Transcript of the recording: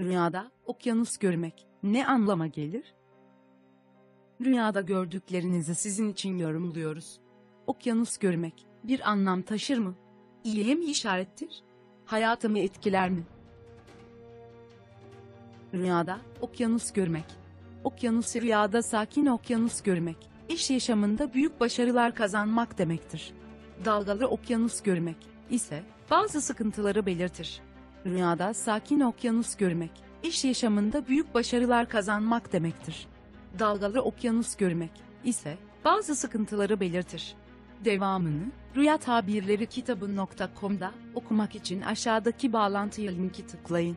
Rüyada okyanus görmek ne anlama gelir? Rüyada gördüklerinizi sizin için yorumluyoruz. Okyanus görmek bir anlam taşır mı? İyiye mi işarettir? Hayatımı etkiler mi? Rüyada okyanus görmek. Okyanus rüyada sakin okyanus görmek, iş yaşamında büyük başarılar kazanmak demektir. Dalgalı okyanus görmek ise bazı sıkıntıları belirtir. Rüyada sakin okyanus görmek, iş yaşamında büyük başarılar kazanmak demektir. Dalgalı okyanus görmek ise bazı sıkıntıları belirtir. Devamını Rüya Tabirleri kitabı.com'da okumak için aşağıdaki bağlantıya linki tıklayın.